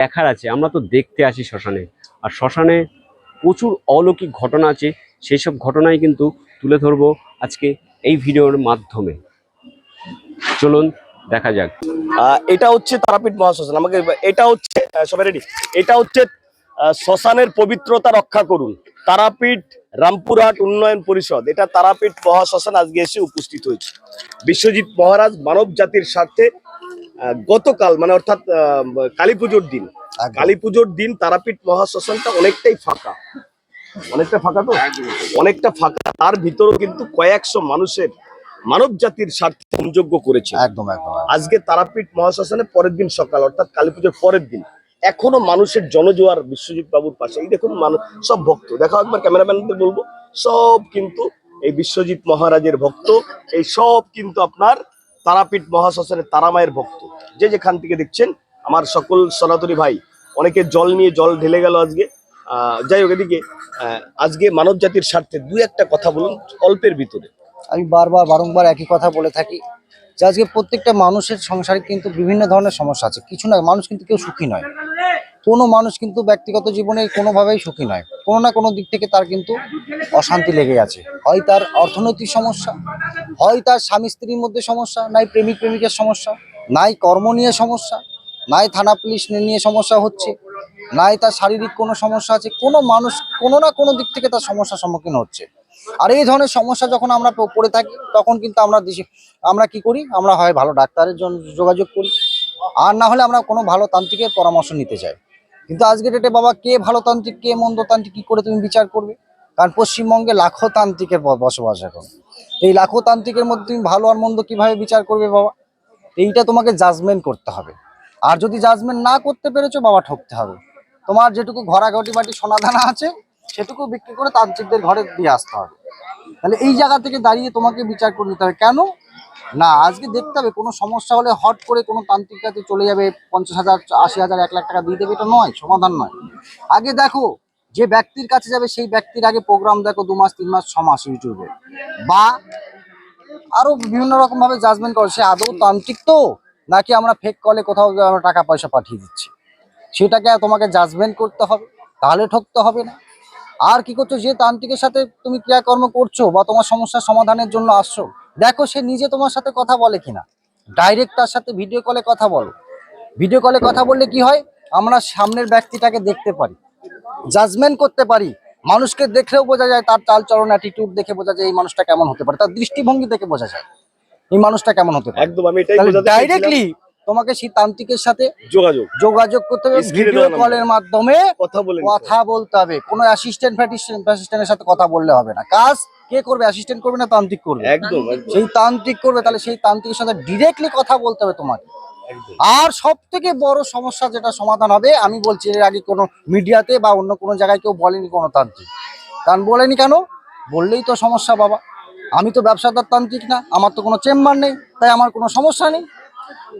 দেখার আছে, আমরা তো দেখতে আসি শ্মশানে। আর শ্মশানে প্রচুর অলৌকিক ঘটনা আছে সেই সব ঘটনাই কিন্তু তুলে ধরবো আজকে এই ভিডিওর মাধ্যমে। চলুন, দেখা যাক। এটা হচ্ছে তারাপীঠ মহাশ্মশান, আমাকে এটা হচ্ছে সবাই রেডি এটা হচ্ছে শ্মশানের পবিত্রতা রক্ষা করুন। তারাপীঠ রামপুরহাট উন্নয়ন পরিষদ, এটা তারাপীঠ মহাশ্মশান আজকে এসে উপস্থিত হয়েছে। বিশ্বজিৎ মহারাজ মানব জাতির স্বার্থে গতকাল মানে অর্থাৎ কালী পুজোর দিন। কালী পুজোর দিন তারাপীঠ মহাশ্মশানটা অনেকটাই ফাঁকা। অনেকটা ফাঁকা তো? অনেকটা ফাঁকা। তার ভিতরেও কিন্তু কয়েকশো মানুষের মানব জাতির স্বার্থে হোমযজ্ঞ করেছে। একদম একদম আজকে তারাপীঠ মহাশ্মশানে পরের দিন সকাল অর্থাৎ কালী পুজোর পরের দিন। এখনও মানুষের জনজোয়ার বিশ্বজিৎ বাবুর পাশে। এই দেখুন মানুষ সব ভক্ত। দেখো একবার ক্যামেরাম্যানদের বলব সব কিন্তু এই বিশ্বজিৎ মহারাজের ভক্ত। এই সব কিন্তু আপনার তারাপীঠ মহাশ্মশানের তারামায়ের ভক্ত। যে যেখান থেকে দেখছেন, আমার সকল সনাতনী ভাই, অনেকে জল নিয়ে জল ঢেলে গেল আজকে। যাই হোক এদিকে আজকে মানব জাতির স্বার্থে দু একটা কথা বলুন অল্পের ভিতরে। আমি বারবার, বারংবার একই কথা বলে থাকি যে আজকে প্রত্যেকটা মানুষের সংসারে কিন্তু বিভিন্ন ধরনের সমস্যা আছে। কিছু না মানুষ কিন্তু কেউ সুখী নয়। কোনো মানুষ কিন্তু ব্যক্তিগত জীবনে কোনোভাবেই সুখী নয়। কোনো না কোনো দিক থেকে তার কিন্তু অশান্তি লেগে আছে। হয় তার অর্থনৈতিক সমস্যা, হয় তার স্বামী স্ত্রীর মধ্যে সমস্যা, নাই প্রেমিক প্রেমিকের সমস্যা, নাই কর্ম নিয়ে সমস্যা, নাই থানা পুলিশ নিয়ে সমস্যা হচ্ছে, নাই তার শারীরিক কোনো সমস্যা আছে, কোনো মানুষ কোনো না কোনো দিক থেকে তার সমস্যার সম্মুখীন হচ্ছে। আর এই ধরনের সমস্যা যখন আমরা পড়ে থাকি, তখন কিন্তু আমরা দিশে আমরা কি করি? আমরা হয় ভালো ডাক্তারের জন্য যোগাযোগ করি। আর না হলে আমরা কোনো ভালো তান্ত্রিকের পরামর্শ নিতে চাই। কিন্তু আজকে ডেটে বাবা কে ভালো তান্ত্রিক, কে মন্দ তান্ত্রিক, কি করে তুমি বিচার করবে? কারণ পশ্চিমবঙ্গে লাখো তান্ত্রিকের বসবাস এখন। এই লাখো তান্ত্রিকের মধ্যে তুমি ভালো আর মন্দ কীভাবে বিচার করবে বাবা? এইটা তোমাকে জাজমেন্ট করতে হবে। আর যদি জাজমেন্ট না করতে পেরেছ, বাবা ঠকতে হবে। তোমার যেটুকু ঘটি বাটি সোনাদানা আছে, সেটুকু বিক্রি করে তান্ত্রিকদের ঘরে দিয়ে আসতে হবে। তাহলে এই জায়গা থেকে দাঁড়িয়ে তোমাকে বিচার করে নিতে হবে। কেন? না, আজকে দেখতে হবে, কোনো সমস্যা হলে হট করে কোনো তান্ত্রিক কাছে চলে যাবে, পঞ্চাশ হাজার, আশি হাজার, এক লাখ টাকা দিয়ে দেবে, এটা নয়, সমাধান নয়। আগে দেখো, যে ব্যক্তির কাছে যাবে, সেই ব্যক্তির আগে প্রোগ্রাম দেখো দু মাস, তিন মাস, ছ মাস ইউটিউবে। বা আরও বিভিন্ন রকমভাবে জাজমেন্ট করো, সে আদৌ তান্ত্রিক তো? নাকি আমরা ফেক কলে কোথাও আমরা টাকা, পয়সা পাঠিয়ে দিচ্ছি? সেটাকে তোমাকে জাজমেন্ট করতে হবে, তাহলে ঠকতে হবে না। আর কি করছ, যে তান্ত্রিকের সাথে তুমি ক্রিয়াকর্ম করছ বা তোমার সমস্যার সমাধানের জন্য আসছো দেখো সে নিজে তোমার সাথে কথা বলে কিনা। ডাইরেক্ট তার সাথে ভিডিও কলে কথা বলো। ভিডিও কলে কথা বললে কি হয়? আমরা সামনের ব্যক্তিটাকে দেখতে পারি। জাজমেন্ট করতে পারি। মানুষকে দেখলেও বোঝা যায় তার চালচরণ অ্যাটিটিউড দেখে বোঝা যায় এই মানুষটা কেমন হতে পারে। তার দৃষ্টিভঙ্গি দেখে বোঝা যায়। এই মানুষটা কেমন হতে পারে। একদম আমি এটাই। ডাইরেক্টলি তোমাকে সেই তান্ত্রিকের সাথে যোগাযোগ। যোগাযোগ করতে হবে ভিডিও। কলের মাধ্যমে কথা বলে কথা বলতে হবে। কোনো অ্যাসিস্ট্যান্ট অ্যাসিস্ট্যান্টের সাথে কথা বললে হবে না। কাজ কে করবে? অ্যাসিস্ট্যান্ট করবে না তান্ত্রিক করবে? একদম একদম। সেই তান্ত্রিক করবে তাহলে সেই তান্ত্রিকের সাথে ডিরেক্টলি কথা বলতে হবে তোমাকে। আর সব থেকে বড় সমস্যা যেটা সমাধান হবে আমি বলছি এর আগে কোনো মিডিয়াতে বা অন্য কোনো জায়গায় কেউ বলেনি কোনো তান্ত্রিক। কারণ বলেনি কেন? বললেই তো সমস্যা বাবা। আমি তো ব্যবসাদার তান্ত্রিক না আমার তো কোনো চেম্বার নেই তাই আমার কোনো সমস্যা নেই।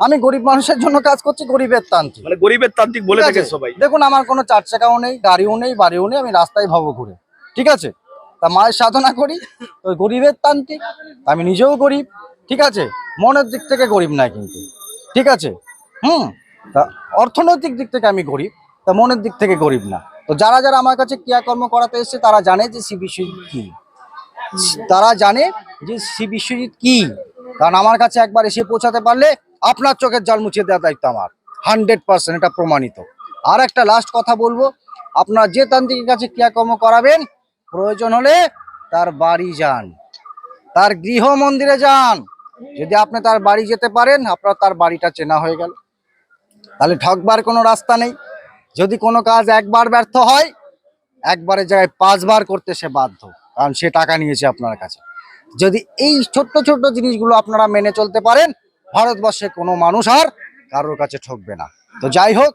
আমি গরিব মানুষের জন্য কাজ করছি গরিবের তান্ত্রিক। মানে গরিবের তান্ত্রিক বলে থাকে সবাই দেখুন আমার কোনো চার চাকাও নেই গাড়িও নেই বাড়িও নেই আমি রাস্তায় ভাবো ঘুরে। ঠিক আছে? তা মায়ের সাধনা করি ওই গরিবের তান্ত্রিক আমি নিজেও গরিব ঠিক আছে? মনের দিক থেকে গরিব না কিন্তু। ঠিক আছে? হুম? তা অর্থনৈতিক দিক থেকে আমি গরিব তা মনের দিক থেকে গরিব না। তো যারা যারা আমার কাছে ক্রিয়াকর্ম করাতে এসছে তারা জানে যে সি বিশ্বজিৎ কি। তারা জানে যে সি বিশ্বজিৎ কি। কারণ আমার কাছে একবার এসে পৌঁছাতে পারলে আপনার চোখের জল মুছিয়ে দেওয়ার দায়িত্ব আমার। হান্ড্রেড পার্সেন্ট এটা প্রমাণিত। আর একটা লাস্ট কথা বলব, আপনার যে তান্ত্রিকের কাছে ক্রিয়াকর্ম করাবেন, প্রয়োজন হলে তার বাড়ি যান। তার গৃহ মন্দিরে যান। যদি আপনি তার বাড়ি যেতে পারেন, আপনার তার বাড়িটা চেনা হয়ে গেল। তাহলে ঠকবার কোনো রাস্তা নেই। যদি কোনো কাজ একবার ব্যর্থ হয়, একবারের জায়গায় পাঁচবার করতে সে বাধ্য, কারণ সে টাকা নিয়েছে আপনার কাছে। যদি এই ছোট্ট ছোট্ট জিনিসগুলো আপনারা মেনে চলতে পারেন ভারতবর্ষে কোনো মানুষ আর কারোর কাছে ঠকবে না। তো যাই হোক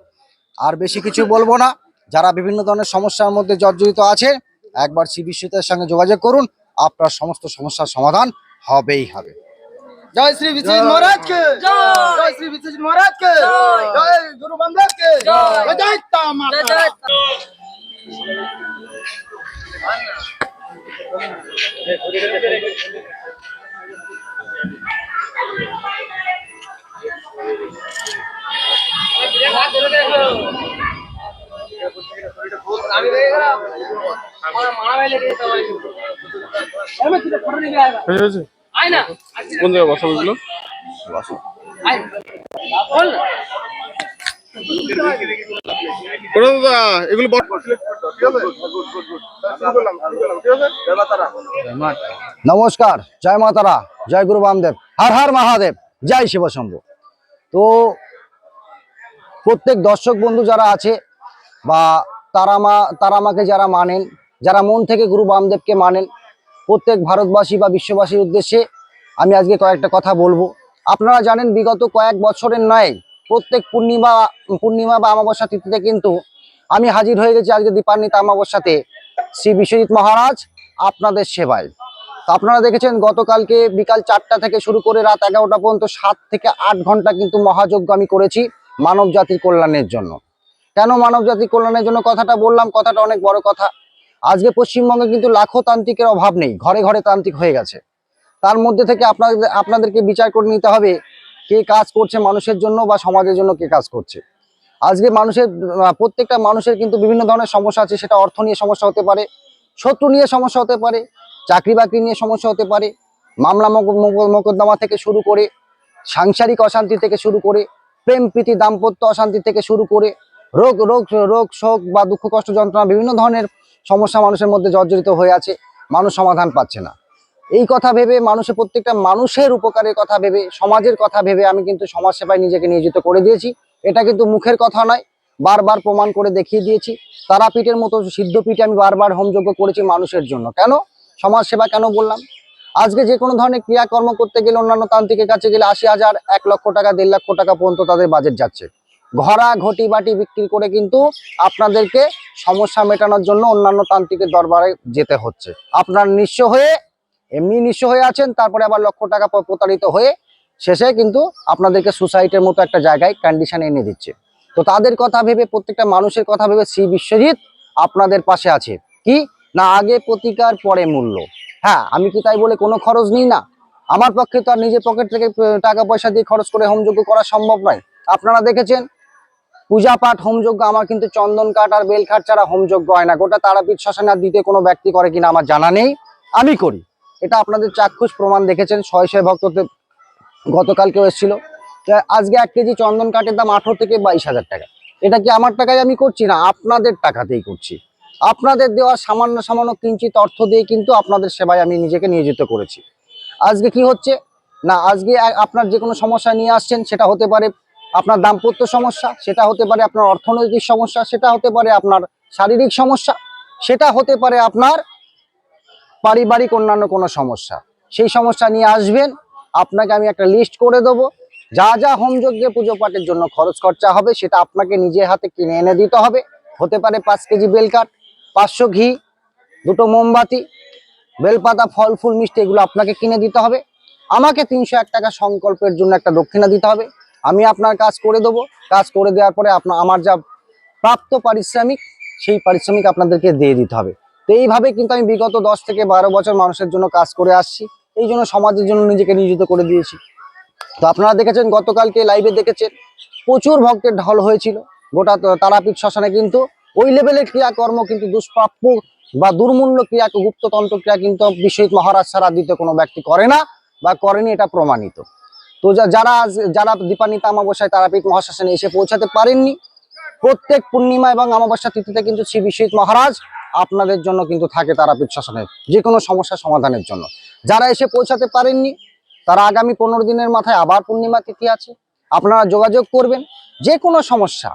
আর বেশি কিছু বলব না। যারা বিভিন্ন ধরনের সমস্যার মধ্যে জর্জরিত আছে একবার সি বিশ্বজিতের সঙ্গে যোগাযোগ করুন। আপনার সমস্ত সমস্যার সমাধান হবেই হবে। জয় শ্রী বিশ্বজিৎ মহারাজ কে জয়। শ্রী বিশ্বজিৎ মহারাজ কে জয় গুরু কে জয়। জয়। তা নমস্কার জয় মাতারা জয় গুরু বামদেব। হর হর মহাদেব, জয় শিবশম্ভু তো প্রত্যেক দর্শক বন্ধু যারা আছে বা তারা মা, তারা মাকে যারা মানেন, যারা মন থেকে গুরু বামদেবকে মানেন, প্রত্যেক ভারতবাসী বা বিশ্ববাসীর উদ্দেশ্যে আমি আজকে কয়েকটা কথা বলব। আপনারা জানেন বিগত কয়েক বছরের নয় প্রত্যেক পূর্ণিমা পূর্ণিমা বা অমাবস্যা তিথিতে কিন্তু আমি হাজির হয়ে গেছি আজকে দীপান্বিত অমাবস্যাতে। শ্রী বিশ্বজিৎ মহারাজ আপনাদের সেবায়। আপনারা দেখেছেন গতকালকে বিকাল চারটা থেকে শুরু করে রাত এগারোটা পর্যন্ত সাত থেকে আট ঘণ্টা কিন্তু মহাযজ্ঞ আমি করেছি মানব জাতির কল্যাণের জন্য। কেন মানব জাতির কল্যাণের জন্য কথাটা বললাম? কথাটা অনেক বড় কথা। আজকে পশ্চিমবঙ্গে কিন্তু লাখো তান্ত্রিকের অভাব নেই, ঘরে ঘরে তান্ত্রিক হয়ে গেছে। তার মধ্যে থেকে আপনাদের, আপনাদেরকে বিচার করে নিতে হবে কে কাজ করছে মানুষের জন্য বা সমাজের জন্য কে কাজ করছে। আজকে মানুষের, প্রত্যেকটা মানুষের কিন্তু বিভিন্ন ধরনের সমস্যা আছে, সেটা অর্থ নিয়ে সমস্যা হতে পারে, শত্রু নিয়ে সমস্যা হতে পারে চাকরি বাকরি নিয়ে সমস্যা হতে পারে, মামলা মক- মক- মোকদ্দমা থেকে শুরু করে, সাংসারিক অশান্তি থেকে শুরু করে, প্রেম প্রীতি দাম্পত্য অশান্তি থেকে শুরু করে, রোগ রোগ রোগ, শোক বা দুঃখ, কষ্ট, যন্ত্রণা বিভিন্ন ধরনের সমস্যা মানুষের মধ্যে জর্জরিত হয়ে আছে, মানুষ সমাধান পাচ্ছে না। এই কথা ভেবে মানুষের প্রত্যেকটা মানুষের উপকারের কথা ভেবে, সমাজের কথা ভেবে আমি কিন্তু সমাজ সেবায় নিজেকে নিয়োজিত করে দিয়েছি। এটা কিন্তু মুখের কথা নয়, বারবার প্রমাণ করে দেখিয়ে দিয়েছি। তারাপীঠের মতো সিদ্ধপীঠে আমি বারবার হোমযজ্ঞ করেছি মানুষের জন্য। কেন? সমাজ সেবা কেন বললাম? আজকে যে কোনো ধরনের ক্রিয়াকর্ম করতে গেলে অন্যান্য তান্ত্রিকের কাছে গেলে আশি হাজার, এক লক্ষ টাকা, দেড় লক্ষ টাকা পর্যন্ত তাদের বাজেট যাচ্ছে। ঘরা ঘটি, বাটি বিক্রি করে কিন্তু আপনাদেরকে সমস্যা মেটানোর জন্য অন্যান্য তান্ত্রিকের দরবারে যেতে হচ্ছে। আপনার নিঃস্ব হয়ে, এমনি নিঃস্ব হয়ে আছেন, তারপরে আবার লক্ষ টাকা প্রতারিত হয়ে শেষে কিন্তু আপনাদেরকে সুসাইটের মতো একটা জায়গায় কন্ডিশন এনে দিচ্ছে। তো তাদের কথা ভেবে, প্রত্যেকটা মানুষের কথা ভেবে শ্রী বিশ্বজিৎ আপনাদের পাশে আছে। কি? না আগে প্রতিকার, পরে মূল্য। হ্যাঁ আমি কি তাই বলে কোনো খরচ নিই না? আমার পক্ষে তো আর নিজের পকেট থেকে টাকা পয়সা দিয়ে খরচ করে হোমযজ্ঞ করা সম্ভব নয়। আপনারা দেখেছেন? পূজা পাঠ হোমযজ্ঞ আমার কিন্তু চন্দন কাঠ আর বেল কাঠ ছাড়া হোমযজ্ঞ হয় না। গোটা তারাপীঠ শ্মশানে আর দিতে কোনো ব্যক্তি করে কিনা আমার জানা নেই। আমি করি। এটা আপনাদের চাক্ষুষ প্রমাণ দেখেছেন। শয়ে শয়ে ভক্ততে গতকালকেও এসেছিল। আজকে এক কেজি চন্দন কাঠের দাম আঠারো থেকে বাইশ হাজার টাকা। এটা কি আমার টাকায় আমি করছি না? আপনাদের টাকাতেই করছি। আপনাদের দেওয়া সামান্য সামান্য কিঞ্চিত অর্থ দিয়ে কিন্তু আপনাদের সেবায় আমি নিজেকে নিয়োজিত করেছি। আজকে কি হচ্ছে? না, আজকে আপনার যে কোনো সমস্যা নিয়ে আসছেন, সেটা হতে পারে আপনার দাম্পত্য সমস্যা, সেটা হতে পারে আপনার অর্থনৈতিক সমস্যা, সেটা হতে পারে আপনার শারীরিক সমস্যা, সেটা হতে পারে আপনার পারিবারিক অন্যান্য কোনো সমস্যা। সেই সমস্যা নিয়ে আসবেন, আপনাকে আমি একটা লিস্ট করে দেবো। যা যা হোমযজ্ঞে পুজো পাঠের জন্য খরচ খরচা হবে, সেটা আপনাকে নিজে হাতে কিনে এনে দিতে হবে। হতে পারে পাঁচ কেজি বেলকাঠ পাঁচশো ঘি, দুটো মোমবাতি, বেলপাতা, ফল, ফুল, মিষ্টি, এগুলো আপনাকে কিনে দিতে হবে। আমাকে তিনশো এক টাকা সংকল্পের জন্য একটা দক্ষিণা দিতে হবে। আমি আপনার কাজ করে দেবো। কাজ করে দেওয়ার পরে আপনার আমার যা প্রাপ্ত পারিশ্রমিক, সেই পারিশ্রমিক আপনাদেরকে দিয়ে দিতে হবে। তো এইভাবে কিন্তু আমি বিগত দশ থেকে বারো বছর মানুষের জন্য কাজ করে আসছি। এই জন্য সমাজের জন্য নিজেকে নিয়োজিত করে দিয়েছি। তো আপনারা দেখেছেন, গতকালকে লাইভে দেখেছেন, প্রচুর ভক্তের ঢল হয়েছিল। গোটা তারাপীঠ শ্মশানে কিন্তু ওই লেভেলের ক্রিয়াকর্ম কিন্তু দুষ্প্রাপ্য বা দুর্মূল্য ক্রিয়া, গুপ্ততন্ত্র ক্রিয়া কিন্তু বিশ্বজিৎ মহারাজ ছাড়া দ্বিতীয় কোনো ব্যক্তি করে না বা করেনি এটা প্রমাণিত। তো যারা যারা দীপান্বিত অমাবস্যায় তারাপীঠ মহাশাসনে এসে পৌঁছাতে পারেননি, প্রত্যেক পূর্ণিমা এবং অমাবস্যা তিথিতে কিন্তু শ্রী বিশ্বজিৎ মহারাজ আপনাদের জন্য কিন্তু থাকে তারাপীঠ শ্মশানে যে কোনো সমস্যা সমাধানের জন্য। যারা এসে পৌঁছাতে পারেননি, তারা আগামী পনেরো দিনের মাথায় আবার পূর্ণিমা তিথি আছে। আপনারা যোগাযোগ করবেন। যে কোনো সমস্যা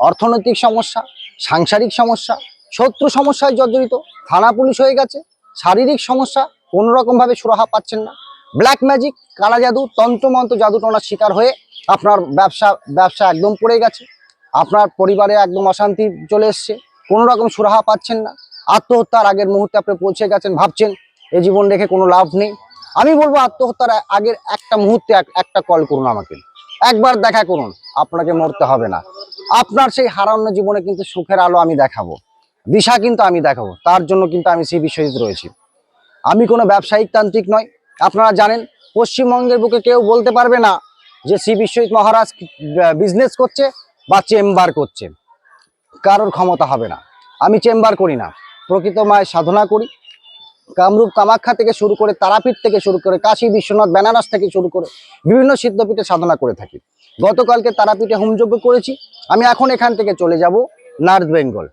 অর্থনৈতিক সমস্যা, সাংসারিক সমস্যা, শত্রু সমস্যায় জর্জরিত, থানা পুলিশ হয়ে গেছে, শারীরিক সমস্যা কোনো রকমভাবে সুরাহা পাচ্ছেন না। ব্ল্যাক ম্যাজিক কালা জাদু, তন্ত্রমন্ত্র জাদুটনার শিকার হয়ে আপনার ব্যবসা ব্যবসা একদম পড়ে গেছে। আপনার পরিবারে একদম অশান্তি চলে এসছে কোনো রকম সুরাহা পাচ্ছেন না। আত্মহত্যার আগের মুহূর্তে আপনি পৌঁছে গেছেন, ভাবছেন এ জীবন রেখে কোনো লাভ নেই। আমি বলব আত্মহত্যার আগের একটা মুহূর্তে এক- একটা কল করুন আমাকে। একবার দেখা করুন, আপনাকে মরতে হবে না। আপনার সেই হারানো জীবনে কিন্তু সুখের আলো আমি দেখাবো। দিশা কিন্তু আমি দেখাবো। তার জন্য কিন্তু আমি সেই বিশ্বজিৎ রয়েছি। আমি কোনো ব্যবসায়িক তান্ত্রিক নয় আপনারা জানেন, পশ্চিমবঙ্গের বুকে কেউ বলতে পারবে না যে শ্রী বিশ্বজিৎ মহারাজ বিজনেস করছে বা চেম্বার করছে। কারোর ক্ষমতা হবে না। আমি চেম্বার করি না। প্রকৃত মায়ের সাধনা করি। কামরূপ কামাখ্যা থেকে শুরু করে তারাপীঠ থেকে শুরু করে কাশী বিশ্বনাথ, বেনারস থেকে শুরু করে বিভিন্ন সিদ্ধপীঠে সাধনা করে থাকি। গতকালকে তারাপীঠে হোমযজ্ঞ করেছি। আমি এখন এখান থেকে চলে যাব নর্থ বেঙ্গল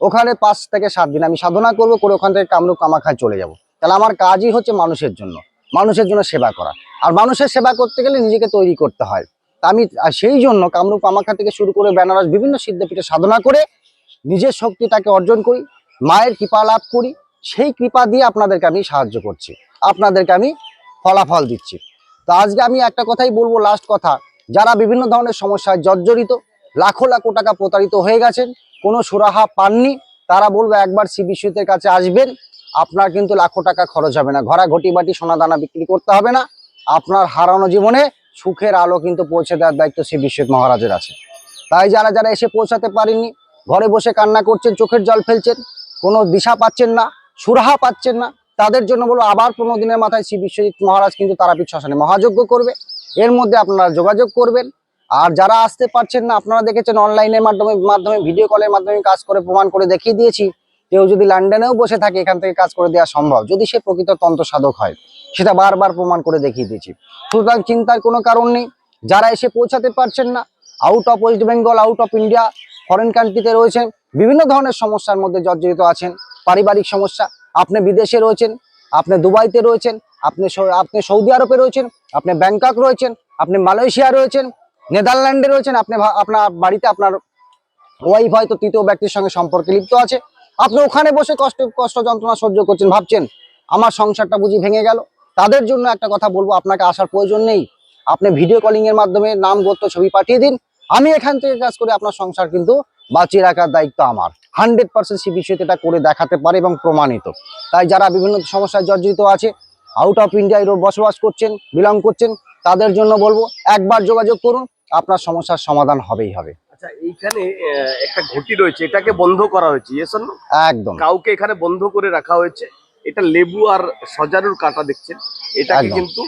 ওখানে পাঁচ থেকে সাত দিন আমি সাধনা করব, করে ওখান থেকে কামরূপ কামাখ্যায় চলে যাব। তাহলে আমার কাজই হচ্ছে মানুষের জন্য মানুষের জন্য সেবা করা। আর মানুষের সেবা করতে গেলে নিজেকে তৈরি করতে হয়। তা আমি সেই জন্য কামরূপ কামাখ্যা থেকে শুরু করে বেনারস বিভিন্ন সিদ্ধপীঠে সাধনা করে নিজের শক্তিটাকে অর্জন করি, মায়ের কৃপা লাভ করি, সেই কৃপা দিয়ে আপনাদেরকে আমি সাহায্য করছি। আপনাদেরকে আমি ফলাফল দিচ্ছি। তো আজকে আমি একটা কথাই বলব লাস্ট কথা যারা বিভিন্ন ধরনের সমস্যায় জর্জরিত, লাখো লাখো টাকা প্রতারিত হয়ে গেছেন, কোনো সুরাহা পাননি, তারা বলবে একবার সি বিশ্বজিতের কাছে আসবেন, আপনার কিন্তু লাখো টাকা খরচ হবে না। ঘরা ঘটি বাটি সোনা দানা বিক্রি করতে হবে না, আপনার হারানো জীবনে সুখের আলো কিন্তু পৌঁছে দেওয়ার দায়িত্ব শ্রী মহারাজের আছে। তাই যারা যারা এসে পৌঁছাতে পারেননি, ঘরে বসে কান্না করছেন, চোখের জল ফেলছেন, কোনো দিশা পাচ্ছেন না, সুরাহা পাচ্ছেন না, তাদের জন্য বলব আবার পনেরো দিনের মাথায় শ্রী বিশ্বজিৎ মহারাজ কিন্তু তারাপীঠ শ্মশানে মহাযজ্ঞ করবে। এর মধ্যে আপনারা যোগাযোগ করবেন। আর যারা আসতে পারছেন না, আপনারা দেখেছেন অনলাইনের মাধ্যমে মাধ্যমে ভিডিও কলের মাধ্যমে কাজ করে, প্রমাণ করে দেখিয়ে দিয়েছি। কেউ যদি লন্ডনেও বসে থাকে, এখান থেকে কাজ করে দেওয়া সম্ভব। যদি সে প্রকৃত তন্ত্র সাধক হয়, সেটা বারবার প্রমাণ করে দেখিয়ে দিয়েছি। সুতরাং চিন্তার কোনো কারণ নেই। যারা এসে পৌঁছাতে পারছেন না out of West Bengal out of India foreign কান্ট্রিতে রয়েছেন, বিভিন্ন ধরনের সমস্যার মধ্যে জর্জরিত আছেন, পারিবারিক সমস্যা, আপনি বিদেশে রয়েছেন, আপনি দুবাইতে রয়েছেন আপনি আপনি সৌদি আরবে রয়েছেন, আপনি ব্যাংকক রয়েছেন, আপনি মালয়েশিয়া রয়েছেন, নেদারল্যান্ডে রয়েছেন, আপনি আপনার বাড়িতে আপনার ওয়াইফ হয়তো তৃতীয় ব্যক্তির সঙ্গে সম্পর্কে লিপ্ত আছে। আপনি ওখানে বসে কষ্ট কষ্ট যন্ত্রণা সহ্য করছেন, ভাবছেন, আমার সংসারটা বুঝি ভেঙে গেল। তাদের জন্য একটা কথা বলব, আপনাকে আসার প্রয়োজন নেই। আপনি ভিডিও কলিং এর মাধ্যমে নাম, গোত্র, ছবি পাঠিয়ে দিন। আমি এখান থেকে কাজ করে আপনার সংসার কিন্তু বাঁচিয়ে রাখার দায়িত্ব আমার। হান্ড্রেড পার্সেন্ট সে বিষয়তে এটা করে দেখাতে পারে এবং প্রমাণিত। তাই যারা বিভিন্ন সমস্যায় জর্জরিত আছে আউট অফ ইন্ডিয়ায় বসবাস করছেন বিলং করছেন তাদের জন্য বলব একবার যোগাযোগ করুন আপনার সমস্যার সমাধান হবেই হবে। আচ্ছা এইখানে একটা ঘটি রয়েছে এটাকে বন্ধ করা হয়েছে একদম। কাউকে এখানে বন্ধ করে রাখা হয়েছে এটা লেবু আর সজারুর কাটা দেখছেন এটাকে কিন্তু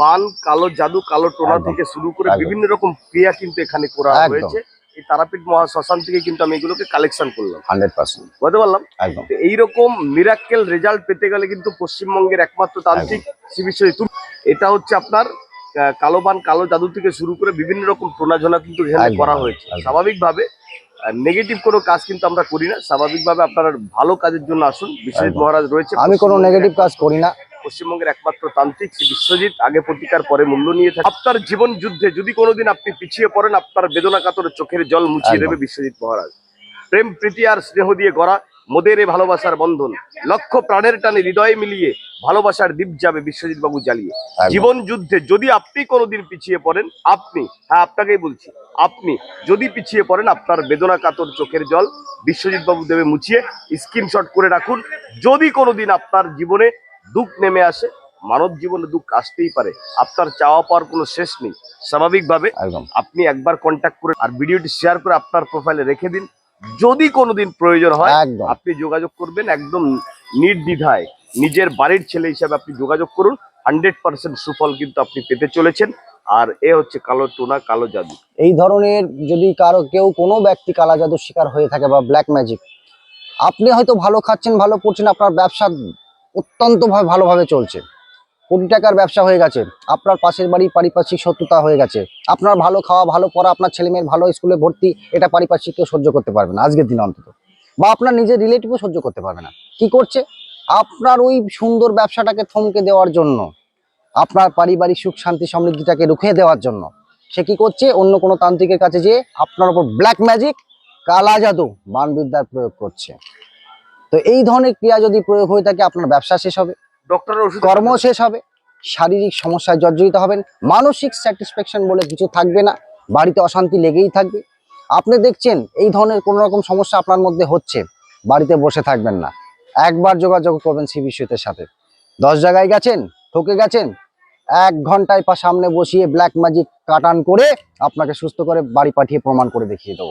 বান কালো জাদু কালো টোনা থেকে শুরু করে বিভিন্ন রকম ক্রিয়া কিন্তু এখানে করা হয়েছে। এই তারাপীঠ মহা শ্মশান থেকে কিন্তু আমি এগুলোকে কালেকশন করলাম। Hundred percent. বুঝতে পারলাম? একদম। এইরকম মিরাক্কেল রেজাল্ট পেতে গেলে কিন্তু পশ্চিমবঙ্গের একমাত্র তান্ত্রিক চিকিৎসা বিশ্বজিৎ। এটা হচ্ছে আপনার আহ, কালো বান কালো জাদু থেকে শুরু করে বিভিন্ন রকম প্রণাজনা কিন্তু এখানে করা হয়েছে। স্বাভাবিকভাবে নেগেটিভ কোনো কাজ কিন্তু আমরা করি না। স্বাভাবিকভাবে আপনারা ভালো কাজের জন্য আসুন। বিশ্বজিৎ মহারাজ রয়েছে। আমি কোনো নেগেটিভ কাজ করি না। পশ্চিমবঙ্গের একমাত্র তান্ত্রিক শ্রী বিশ্বজিৎ। আগে প্রতিকার পরে মূল্য নিয়ে থাকে। আপনার জীবন যুদ্ধে যদি কোনোদিন আপনি পিছিয়ে পড়েন আপনার বেদনা কাতর চোখের জল মুছিয়ে দেবে বিশ্বজিৎ মহারাজ। প্রেম প্রীতি আর স্নেহ দিয়ে গড়া। মোদের এ ভালোবাসার বন্ধন। লক্ষ প্রাণের টানে হৃদয়ে মিলিয়ে ভালোবাসার দ্বীপ যাবে বিশ্বজিৎ বাবু জ্বালিয়ে জীবন যুদ্ধে যদি আপনি কোনোদিন পিছিয়ে পড়েন আপনি হ্যাঁ আপনাকেই বলছি আপনি যদি পিছিয়ে পড়েন আপনার বেদনা কাতর চোখের জল বিশ্বজিৎ বাবু দেবে মুছিয়ে। স্ক্রিনশট করে রাখুন যদি কোনোদিন আপনার জীবনে দুঃখ নেমে আসে মানব জীবনে দুঃখ আসতেই পারে। আপনার চাওয়া পাওয়ার কোনো শেষ নেই। স্বাভাবিকভাবে আপনি একবার কন্ট্যাক্ট করে আর ভিডিওটি শেয়ার করে আপনার প্রোফাইলে রেখে দিন। যদি কোনোদিন প্রয়োজন হয় আপনি যোগাযোগ করবেন একদম নির্দ্বিধায়। নিজের বাড়ির ছেলে হিসাবে আপনি যোগাযোগ করুন হান্ড্রেড পার্সেন্ট সুফল কিন্তু আপনি পেতে চলেছেন। আর এ হচ্ছে কালো টোনা কালো জাদু। এই ধরনের যদি কারও কেউ কোনো ব্যক্তি কালা জাদুর শিকার হয়ে থাকে বা ব্ল্যাক ম্যাজিক আপনি হয়তো ভালো খাচ্ছেন ভালো করছেন আপনার ব্যবসা অত্যন্ত ভাবে ভালোভাবে চলছে। কোটি টাকার ব্যবসা হয়ে গেছে। আপনার পাশের বাড়ি পারিপার্শ্বিক শত্রুতা হয়ে গেছে। আপনার ভালো খাওয়া, ভালো পড়া, আপনার ছেলে মেয়ের ভালো স্কুলে ভর্তি, এটা পারিপার্শ্বিক কেউ সহ্য করতে পারবে না আজকের দিনে অন্তত। বা আপনার নিজের রিলেটিভও সহ্য করতে পারবে না। কি করছে? আপনার ওই সুন্দর ব্যবসাটাকে থমকে দেওয়ার জন্য, আপনার পারিবারিক সুখ, শান্তি, সমৃদ্ধিটাকে রুখে দেওয়ার জন্য, সে কি করছে? অন্য কোনো তান্ত্রিকের কাছে যেয়ে আপনার ওপর ব্ল্যাক ম্যাজিক কালা জাদু, বানবিদ্যার প্রয়োগ করছে। তো এই ধরনের ক্রিয়া যদি প্রয়োগ হয়ে থাকে, আপনার ব্যবসা শেষ হবে। ডক্টরের ওষুধ কর্ম শেষ হবে, শারীরিক সমস্যায় জর্জরিত হবেন, মানসিক স্যাটিসফ্যাকশন বলে কিছু থাকবে না, বাড়িতে অশান্তি লেগেই থাকবে। আপনি দেখছেন, এই ধরনের কোনো রকম সমস্যা আপনার মধ্যে হচ্ছে, বাড়িতে বসে থাকবেন না। একবার যোগাযোগ করবেন সি বিশ্বতের সাথে। দশ জায়গায় গেছেন, ঠকে গেছেন, এক ঘন্টায় পা সামনে বসিয়ে ব্ল্যাক ম্যাজিক কাটান করে আপনাকে সুস্থ করে বাড়ি পাঠিয়ে প্রমাণ করে দেখিয়ে দেবো।